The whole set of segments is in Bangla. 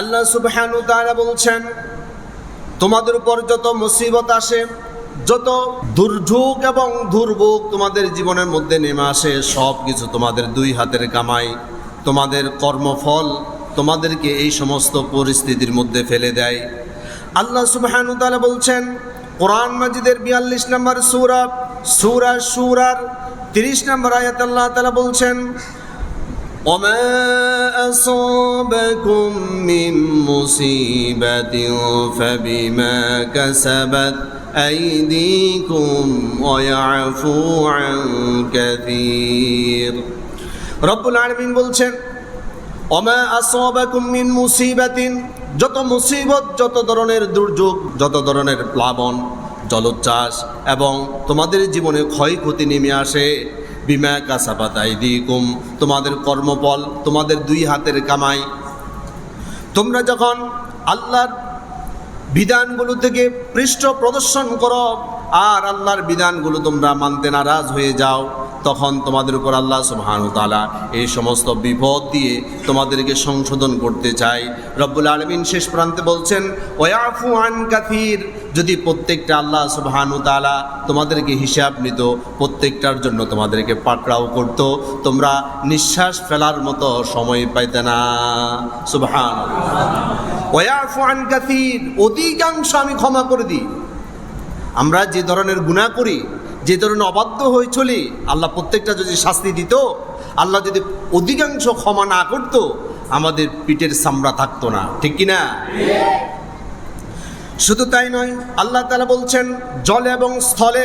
আল্লাহ সুবহানু তাআলা বলছেন, তোমাদের উপর যত মুসিবত আসে, যত দুর্যোগ এবং দুর্ভোগ তোমাদের জীবনের মধ্যে নেমে আসে সব কিছু তোমাদের দুই হাতের কামাই, তোমাদের কর্মফল তোমাদেরকে এই সমস্ত পরিস্থিতির মধ্যে ফেলে দেয়। আল্লাহ সুবহানু তাআলা বলছেন, কোরআন মাজিদের বিয়াল্লিশ নম্বর সূরা সূরা সূরার তিরিশ নম্বর আয়াত আল্লাহ তাআলা বলছেন وما أصابكم من مصيبة فبما كسبت أيديكم ويعفو عن كثير رب العالمين বলছেন ওমা আসবাকুম মিন মুসিবাতিন যত মুসিবত যত ধরনের দুর্যোগ যত ধরনের প্লাবন জলোচ্ছ্বাস এবং তোমাদের জীবনে ক্ষয়ক্ষতি নেমে আসে বিমা কাসাবাত দিকুম তোমাদের কর্মফল, তোমাদের দুই হাতের কামাই। তোমরা যখন আল্লাহর বিধানগুলো থেকে পৃষ্ঠ প্রদর্শন করো, আর আল্লাহর বিধানগুলো তোমরা মানতে নারাজ হয়ে যাও তখন তোমাদের উপর আল্লাহ সুবহানাহু তাআলা এই সমস্ত বিপদ দিয়ে তোমাদেরকে সংশোধন করতে চাই রব্বুল আলমিন শেষ প্রান্তে বলছেন ওয়াফু আন কাথির যদি প্রত্যেকটা আল্লাহ সুবহানাহু তাআলা তোমাদেরকে হিসাব নিত, প্রত্যেকটার জন্য তোমাদেরকে পাকড়াও করতো, তোমরা নিঃশ্বাস ফেলার মতো সময় পাইতে না। সুবহান ওয়াফু আন কাথির অধিকাংশ আমি ক্ষমা করে দিই। আমরা যে ধরনের গুণা করি যে ধরনের অবাধ্য হয়ে চলি, আল্লাহ প্রত্যেকটা যদি শাস্তি দিত, আল্লাহ যদি অধিকাংশ ক্ষমা না করত, আমাদের পিঠের চামড়া থাকতো না। ঠিক কি না শুধু তাই নয়, আল্লাহ তালা বলছেন, জলে এবং স্থলে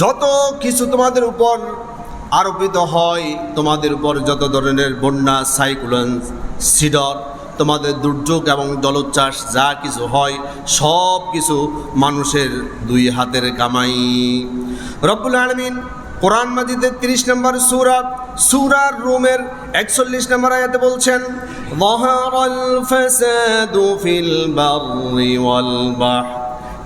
যত কিছু তোমাদের উপর আরোপিত হয়, তোমাদের উপর যত ধরনের বন্যা, সাইক্লোন, সিডর, তোমাদের দুর্যোগ এবং জলোচ্ছ্বাস, যা কিছু হয় সব কিছু মানুষের দুই হাতের কামাই। রব্বুল আলমিন কোরআন মাজিদের তিরিশ নম্বর সুরা সুরার রুমের একচল্লিশ নম্বর আয়াতে বলছেন মহারল ফসাদু ফিল বাররি ওয়াল বাহর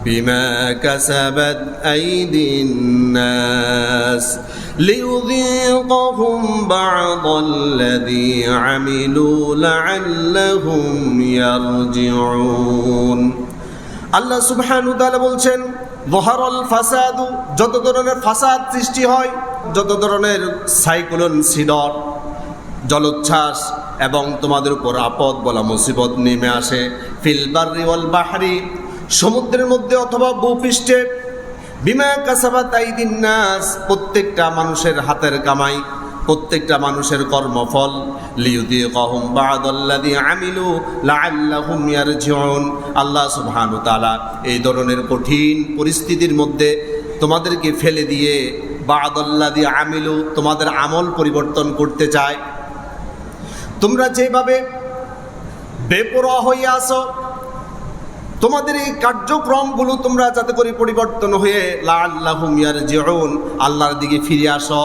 بما كسبت أيدي الناس ليذيقهم بعض الذي عملوا لعلهم يرجعون আল্লাহ সুবহানু তাআলা বলছেন বহারল ফাসাদু, যত ধরনের ফাসাদ সৃষ্টি হয়, যত ধরনের সাইক্লোন সিডর, জলোচ্ছ্বাস এবং তোমাদের উপর আপদ বলা মুসিবত নেমে আসে। ফিলবারি ওয়াল বাহারি, সমুদ্রের মধ্যে অথবা ভূপৃষ্ঠে। বিমা কাসাবা তাইদিন নাস, প্রত্যেকটা মানুষের হাতের কামাই। প্রত্যেকটা মানুষের কর্মফল। লিউদি কহম বাদল্লাদি আমিলু লাআল্লাহুম ইয়ারজিউন। আল্লাহ সুবহানাহু তাআলা এই ধরনের কঠিন পরিস্থিতির মধ্যে তোমাদেরকে ফেলে দিয়ে বাদল্লাদি আমিলু তোমাদের আমল পরিবর্তন করতে চায়। তোমরা যেভাবে বেপরোয়া হয়ে আসো তোমাদের এই কার্যক্রমগুলো তোমরা যাতে করে পরিবর্তন হয়ে লা আল্লাহুম ইয়ারজিউন, আল্লাহর দিকে ফিরে আসো।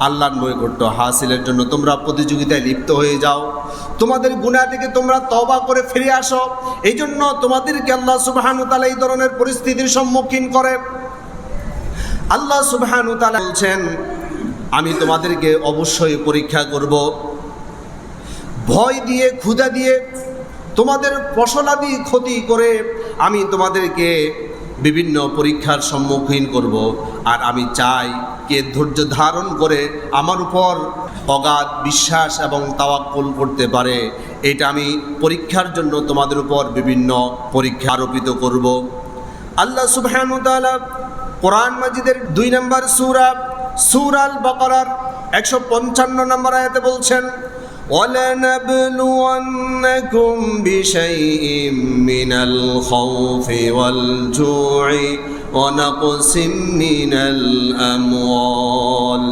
আল্লাহর নৈকট্য হাসিলের জন্য তোমরা প্রতিযোগিতায় লিপ্ত হয়ে যাও। তোমাদের গুণা থেকে তোমরা তবা করে ফিরে আসো। এই জন্য তোমাদেরকে আল্লাহ সুবহানু এই ধরনের পরিস্থিতির সম্মুখীন করে। আল্লাহ সুবহানু বলছেন, আমি তোমাদেরকে অবশ্যই পরীক্ষা করব। ভয় দিয়ে, ক্ষুধা দিয়ে, তোমাদের ফসলাদি ক্ষতি করে আমি তোমাদেরকে বিভিন্ন পরীক্ষার সম্মুখীন করব। আর আমি চাই কে ধৈর্য ধারণ করে আমার উপর অগাধ বিশ্বাস এবং তাওয়াক্কুল করতে পারে। এটা আমি পরীক্ষার জন্য তোমাদের উপর বিভিন্ন পরীক্ষা আরোপিত করব। আল্লাহ তাআলা কোরআন মাজিদের দুই নম্বর সূরা সূরাল বাকারার একশো পঞ্চান্ন নম্বর আয়াতে বলছেন ولنبلونكم بشيء من الخوف والجوع ونقص من الأموال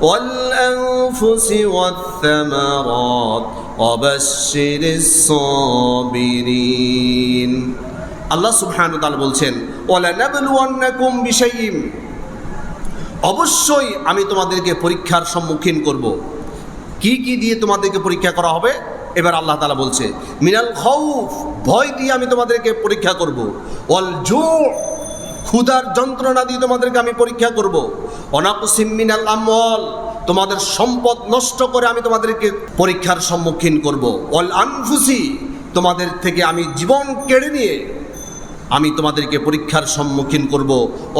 والأنفس والثمرات وبشر الصابرين আল্লাহ সুবহানাহু ওয়া তাআলা বলছেন ওয়ালানাবলুওয়ান্নাকুম বিশাইইম অবশ্যই আমি তোমাদেরকে পরীক্ষার সম্মুখীন করব কি কি দিয়ে তোমাদেরকে পরীক্ষা করা হবে? এবার আল্লাহ তালা বলছে, মিনাল খৌফ ভয় দিয়ে আমি তোমাদেরকে পরীক্ষা করব। অল জো, ক্ষুধার যন্ত্রণা দিয়ে তোমাদেরকে আমি পরীক্ষা করব। অনাকুসিম মিনাল আমল তোমাদের সম্পদ নষ্ট করে আমি তোমাদেরকে পরীক্ষার সম্মুখীন করব। অল আনফুসি, তোমাদের থেকে আমি জীবন কেড়ে নিয়ে আমি তোমাদেরকে পরীক্ষার সম্মুখীন করব।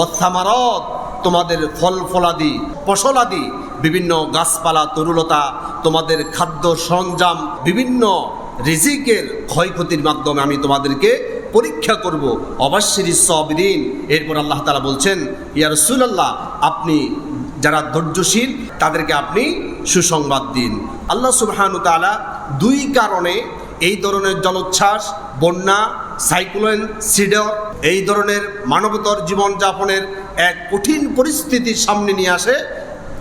অথামারত তোমাদের ফল ফলাদি ফসলাদি, বিভিন্ন গাছপালা, তরুলতা তোমাদের খাদ্য সরঞ্জাম, বিভিন্ন রিজিকের ক্ষয়ক্ষতির মাধ্যমে আমি তোমাদেরকে পরীক্ষা করব। অবশ্যই সবিদিন এরপর আল্লাহ তালা বলছেন, ইয়া রসুলাল্লাহ, আপনি যারা ধৈর্যশীল, তাদেরকে আপনি সুসংবাদ দিন। আল্লাহ সুবহানু তাআলা দুই কারণে এই ধরনের জলোচ্ছ্বাস, বন্যা, সাইক্লোন, সিডর, এই ধরনের মানবতর জীবনযাপনের এক কঠিন পরিস্থিতির সামনে নিয়ে আসে।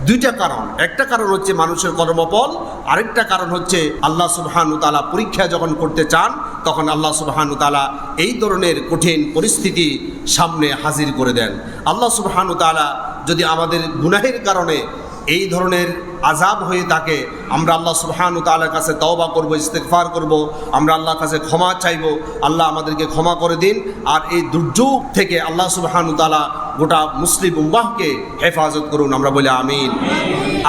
দুইটা কারণ। একটা কারণ হচ্ছে মানুষের কর্মফল, আরেকটা কারণ হচ্ছে আল্লাহ সুবহানু তালা পরীক্ষা যখন করতে চান, তখন আল্লাহ সুবহানু তালা এই ধরনের কঠিন পরিস্থিতি সামনে হাজির করে দেন। আল্লাহ সুবহানু তালা যদি আমাদের গুনাহের কারণে এই ধরনের আজাব হয়ে থাকে, আমরা আল্লাহ সুবহানু তাআলার কাছে তওবা করব, ইস্তেগফার করব, আমরা আল্লাহর কাছে ক্ষমা চাইব, আল্লাহ আমাদেরকে ক্ষমা করে দিন। আর এই দুর্যোগ থেকে আল্লাহ সুবহানু তাআলা গোটা মুসলিম উম্মাহকে হেফাজত করুন, আমরা বলি আমিন।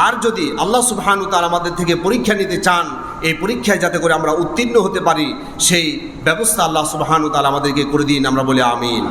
আর যদি আল্লাহ সুবহানু তার আমাদের থেকে পরীক্ষা নিতে চান, এই পরীক্ষায় যাতে করে আমরা উত্তীর্ণ হতে পারি, সেই ব্যবস্থা আল্লাহ সুবহানু তার আমাদেরকে করে দিন, আমরা বলি আমিন।